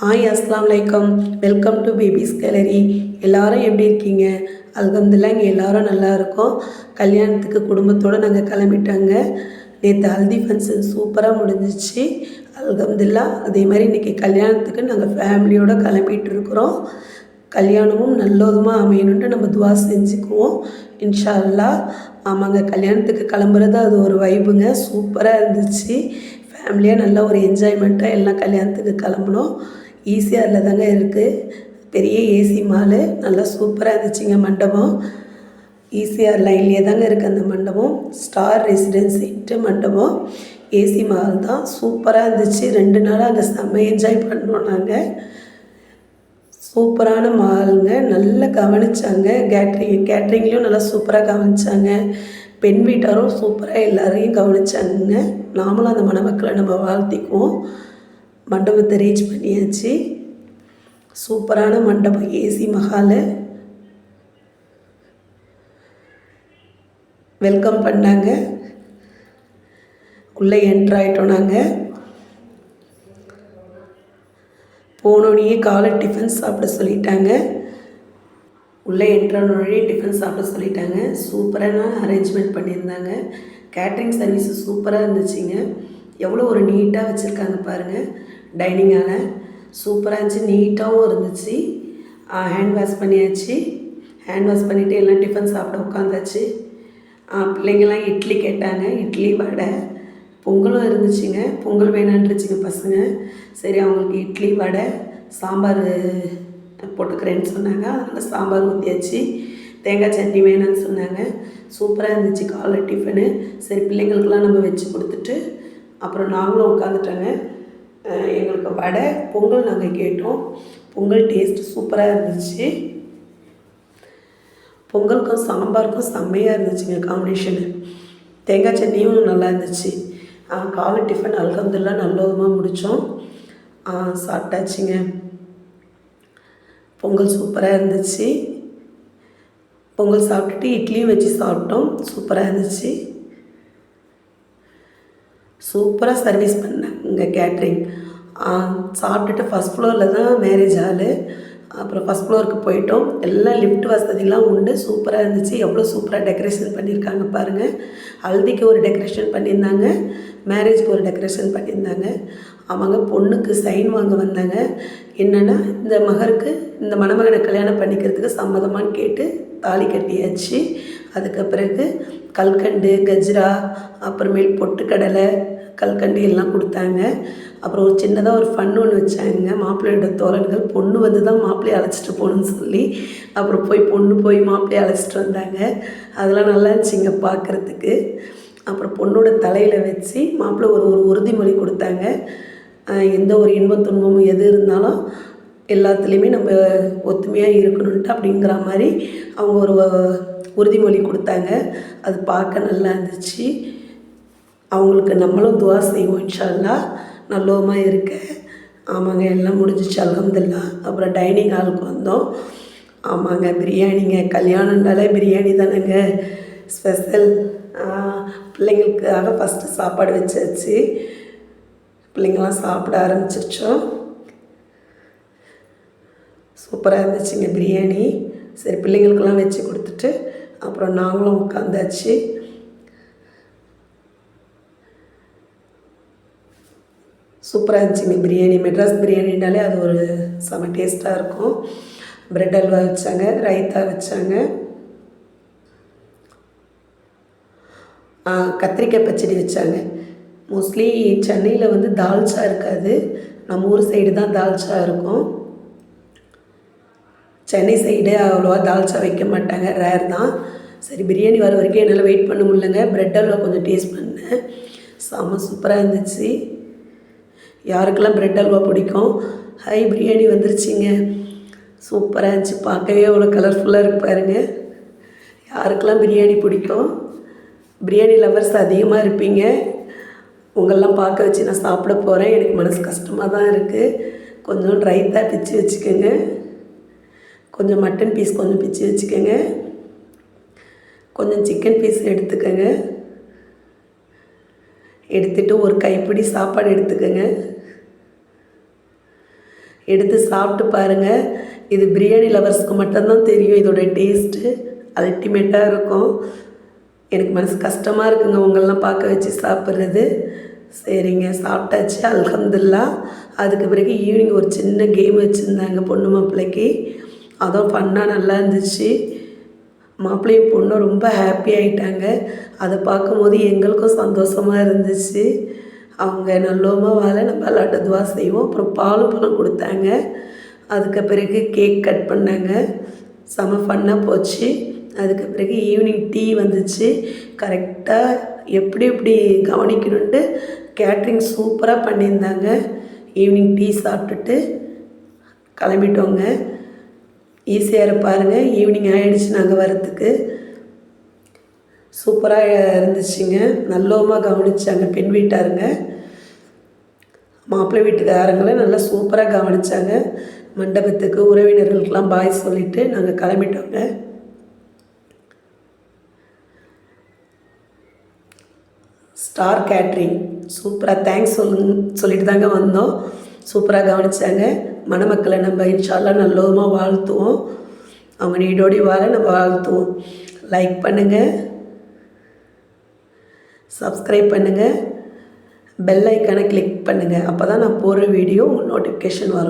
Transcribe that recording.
Hi அஸ்லாம் வலைக்கம் welcome to babies gallery எல்லாரும் எப்படி இருக்கீங்க? அல்கம்துல்லா இங்கே எல்லாரும் நல்லா இருக்கோம். கல்யாணத்துக்கு குடும்பத்தோடு நாங்கள் கிளம்பிட்டாங்க. நேற்று ஹல்தி ஃபங்க்ஷன் சூப்பராக முடிஞ்சிச்சு. அல்கம்துல்லா அதே மாதிரி இன்றைக்கி கல்யாணத்துக்கு நாங்கள் ஃபேமிலியோடு கிளம்பிட்டு இருக்கிறோம். கல்யாணமும் நல்லதுமாக அமையணுன்ட்டு நம்ம துவா செஞ்சுக்குவோம். இன்ஷா அல்லாஹ் ஆமாங்க கல்யாணத்துக்கு கிளம்புறது அது ஒரு வைபுங்க சூப்பராக இருந்துச்சு. ஃபேமிலியாக நல்ல ஒரு என்ஜாய்மெண்ட்டாக எல்லாம் கல்யாணத்துக்கு கிளம்புனோம். ஈசிஆரில் தாங்க இருக்குது பெரிய ஏசி மாலு நல்லா சூப்பராக இருந்துச்சுங்க மண்டபம். ஈசிஆர் லைன்லேயே தாங்க இருக்குது அந்த மண்டபம். ஸ்டார் ரெசிடென்சின்ட்டு மண்டபம். ஏசி மால் தான். சூப்பராக இருந்துச்சு. ரெண்டு நாளாக அங்கே செம்ம என்ஜாய் பண்ணோம் நாங்கள் சூப்பரான மாலுங்க. நல்லா கவனிச்சாங்க. கேட்ரிங் கேட்ரிங்லேயும் நல்லா சூப்பராக கவனித்தாங்க பெண் வீட்டாரும் சூப்பராக எல்லாரையும் கவனிச்சாங்க நாமளும் அந்த மணமக்களை நம்ம வாழ்த்திக்குவோம். மண்டபத்தை ரீச் பண்ணியாச்சு. சூப்பரான மண்டபம் ஏசி மஹால் வெல்கம் பண்ணாங்க. உள்ளே என்ட்ரு ஆகிட்டோம் நாங்கள் போனோடனே காலை டிஃபன் சாப்பிட சொல்லிட்டாங்க. உள்ளே என்ட்ரானோடனே டிஃபன் சாப்பிட சொல்லிட்டாங்க. சூப்பரான அரேஞ்ச்மெண்ட் பண்ணியிருந்தாங்க. கேட்ரிங் சர்வீஸு சூப்பராக இருந்துச்சுங்க. எவ்வளோ ஒரு நீட்டாக வச்சுருக்காங்க பாருங்கள் டைனிங் டைனிங்கால் சூப்பராக இருந்துச்சு நீட்டாகவும் இருந்துச்சு. ஹேண்ட் வாஷ் பண்ணியாச்சு. ஹேண்ட் வாஷ் பண்ணிவிட்டு எல்லாம் டிஃபன் சாப்பிட உட்காந்தாச்சு. பிள்ளைங்கள்லாம் இட்லி கேட்டாங்க இட்லி வடை. பொங்கலும் இருந்துச்சுங்க. பொங்கல் வேணான்றுச்சுங்க பசங்க. சரி அவங்களுக்கு இட்லி வடை சாம்பார் போட்டுக்கிறேன்னு சொன்னாங்க. அதனால் சாம்பார் ஊற்றியாச்சு தேங்காய் சட்னி வேணும்னு சொன்னாங்க. சூப்பராக இருந்துச்சு காலை டிஃபனு சரி பிள்ளைங்களுக்கெல்லாம் நம்ம வச்சு கொடுத்துட்டு அப்புறம் நாங்களும் உட்காந்துட்டோங்க. எங்களுக்கு வடை பொங்கல் நாங்கள் கேட்டோம். பொங்கல் டேஸ்ட் சூப்பராக இருந்துச்சு. பொங்கலுக்கும் சாம்பாருக்கும் செம்மையாக இருந்துச்சுங்க காம்பினேஷனு தேங்காய் சட்னியும் நல்லா இருந்துச்சு. காலை டிஃபன் அல்ஹம்துல்லா நல்ல விதமாக முடித்தோம் சாப்பிட்டாச்சுங்க. பொங்கல் சூப்பராக இருந்துச்சு. பொங்கல் சாப்பிட்டுட்டு இட்லியும் வச்சு சாப்பிட்டோம். சூப்பராக இருந்துச்சு. சூப்பராக சர்வீஸ் பண்ணேன். இங்கே கேட்ரிங் சாப்பிட்டுட்டு ஃபஸ்ட் ஃப்ளோரில் தான் மேரேஜ் ஹாலு அப்புறம் ஃபஸ்ட் ஃப்ளோருக்கு போயிட்டோம். எல்லாம் லிஃப்ட் வசதிலாம் உண்டு. சூப்பராக இருந்துச்சு. எவ்வளோ சூப்பராக டெக்கரேஷன் பண்ணியிருக்காங்க பாருங்கள் ஹல்திக்கு ஒரு டெக்கரேஷன் பண்ணியிருந்தாங்க. மேரேஜ்க்கு ஒரு டெக்கரேஷன் பண்ணியிருந்தாங்க. அவங்க பொண்ணுக்கு சைன் வாங்க வந்தாங்க. என்னென்னா இந்த மகருக்கு இந்த மணமகனை கல்யாணம் பண்ணிக்கிறதுக்கு சம்மதமான்னு கேட்டு தாலி கட்டியாச்சு. அதுக்கு பிறகு கல்கண்டு கஜ்ரா அப்புறமேல் பொட்டுக்கடலை கல்கண்டு எல்லாம் கொடுத்தாங்க. அப்புறம் ஒரு சின்னதாக ஒரு ஃபன் ஒன்று வச்சாங்க. மாப்பிள்ளையோட தோழன்கள் பொண்ணு வந்து தான் மாப்பிள்ளையை அழைச்சிட்டு போகணுன்னு சொல்லி அப்புறம் போய் பொண்ணு போய் மாப்பிள்ளையை அழைச்சிட்டு வந்தாங்க. அதெல்லாம் நல்லா இருந்துச்சுங்க பார்க்குறதுக்கு. அப்புறம் பொண்ணோட தலையில் வச்சு மாப்பிள்ளை ஒரு ஒரு உறுதிமொழி கொடுத்தாங்க. எந்த ஒரு இன்பம் துன்பமும் எது இருந்தாலும் எல்லாத்துலேயுமே நம்ம ஒத்துமையாக இருக்கணுன்ட்டு அப்படிங்கிற மாதிரி அவங்க ஒரு உறுதிமொழி கொடுத்தாங்க. அது பார்க்க நல்லா இருந்துச்சு. அவங்களுக்கு நம்மளும் துவா செய்வோம் இன்ஷால்லா நல்லவமாக இருக்க. ஆமாங்க எல்லாம் முடிஞ்சிச்சு அலமதுல்லா அப்புறம் டைனிங் ஹாலுக்கு வந்தோம். ஆமாங்க பிரியாணிங்க. கல்யாணம்னாலே பிரியாணி தானேங்க. ஸ்பெஷல். பிள்ளைங்களுக்காக ஃபஸ்ட்டு சாப்பாடு வச்சாச்சு. பிள்ளைங்களாம் சாப்பிட ஆரம்பிச்சிருச்சோம். சூப்பராக இருந்துச்சுங்க பிரியாணி. சரி பிள்ளைங்களுக்கெல்லாம் வச்சு கொடுத்துட்டு அப்புறம் நாங்களும் உட்காந்தாச்சு. சூப்பராக இருந்துச்சுங்க பிரியாணி மெட்ராஸ் பிரியாணினாலே அது ஒரு செம டேஸ்ட்டாக இருக்கும். ப்ரெட் அல்வா வச்சாங்க ரைத்தா வச்சாங்க. கத்திரிக்காய் பச்சடி வச்சாங்க. மோஸ்ட்லி சென்னையில் வந்து தால்ச்சா இருக்காது. நம்ம ஊர் சைடு தான் தால்ச்சா இருக்கும். சென்னை சைடு அவ்வளோவா தால்ச்சா வைக்க மாட்டாங்க. ரேர் தான். சரி பிரியாணி வர வரைக்கும் என்னால் வெயிட் பண்ண முடியலங்க. ப்ரெட் அல்வா கொஞ்சம் டேஸ்ட் பண்ணேன். செம்ம சூப்பராக இருந்துச்சு. யாருக்கெல்லாம் ப்ரெட் அல்வா பிடிக்கும்? ஹை பிரியாணி வந்துருச்சுங்க. சூப்பராக இருந்துச்சு. பார்க்கவே அவ்வளோ கலர்ஃபுல்லாக இருக்கு பாருங்கள் யாருக்கெல்லாம் பிரியாணி பிடிக்கும்? பிரியாணி லவர்ஸ் அதிகமாக இருப்பீங்க. உங்களெல்லாம் பார்க்க வச்சு நான் சாப்பிட போகிறேன் எனக்கு மனசு கஷ்டமாக தான் இருக்குது கொஞ்சம் ரைத்தாக பிச்சு வச்சுக்கோங்க. கொஞ்சம் மட்டன் பீஸ் கொஞ்சம் பிச்சு வச்சுக்கோங்க. கொஞ்சம் சிக்கன் பீஸ் எடுத்துக்கோங்க. எடுத்துகிட்டு ஒரு கைப்பிடி சாப்பாடு எடுத்துக்கோங்க. எடுத்து சாப்பிட்டு பாருங்கள் இது பிரியாணி லவர்ஸ்க்கு மட்டும்தான் தெரியும் இதோட டேஸ்ட்டு அல்டிமேட்டாக இருக்கும். எனக்கு மனசு கஷ்டமாக இருக்குங்க உங்களெலாம் பார்க்க வச்சு சாப்பிட்றது. சரிங்க சாப்பிட்டாச்சு அல்ஹம்துல்லா. அதுக்கு பிறகு ஈவினிங் ஒரு சின்ன கேம் வச்சுருந்தாங்க பொண்ணு மாப்பிள்ளைக்கு. அதுவும் ஃபன்னாக நல்லா இருந்துச்சு. மாப்பிள்ளையும் பொண்ணும் ரொம்ப ஹாப்பி ஆயிட்டாங்க. அதை பார்க்கும்போது எங்களுக்கும் சந்தோஷமாக இருந்துச்சு. அவங்க நல்லோமா வாழ நம்ம எல்லாட்ட துவா செய்வோம். அப்புறம் பாலும் பழம் கொடுத்தாங்க. அதுக்கு பிறகு கேக் கட் பண்ணாங்க. செம ஃபன்னாக போச்சு. அதுக்கு பிறகு ஈவினிங் டீ வந்துச்சு. கரெக்டாக எப்படி எப்படி கவனிக்கணுன்ட்டு கேட்ரிங் சூப்பராக பண்ணியிருந்தாங்க. ஈவினிங் டீ சாப்பிட்டுட்டு கிளம்பிட்டோங்க. ஈஸியாக பாருங்கள் ஈவினிங் ஆகிடுச்சு நாங்கள் வரத்துக்கு சூப்பராக இருந்துச்சுங்க. நல்லவமாக கவனித்தாங்க பெண் வீட்டாருங்க. மாப்பிள்ளை வீட்டுக்காரங்களை நல்லா சூப்பராக கவனிச்சாங்க. மண்டபத்துக்கு உறவினர்களுக்கெல்லாம் பாய் சொல்லிவிட்டு நாங்கள் கிளம்பிட்டோங்க. ஸ்டார் கேட்ரிங் சூப்பராக தேங்க்ஸ் சொல்லு சொல்லிட்டு தாங்க வந்தோம். சூப்பராக கவனிச்சாங்க. மணமக்களை நம்ம இன்ஷால்லாம் நல்லதுமாக வாழ்த்துவோம். அவங்க நீடோடி வாழ நம்ம வாழ்த்துவோம். லைக் பண்ணுங்கள் சப்ஸ்கிரைப் பண்ணுங்கள் பெல் ஐக்கானை கிளிக் பண்ணுங்கள் அப்போ தான் நான் போடுற வீடியோ நோட்டிஃபிகேஷன் வரும்.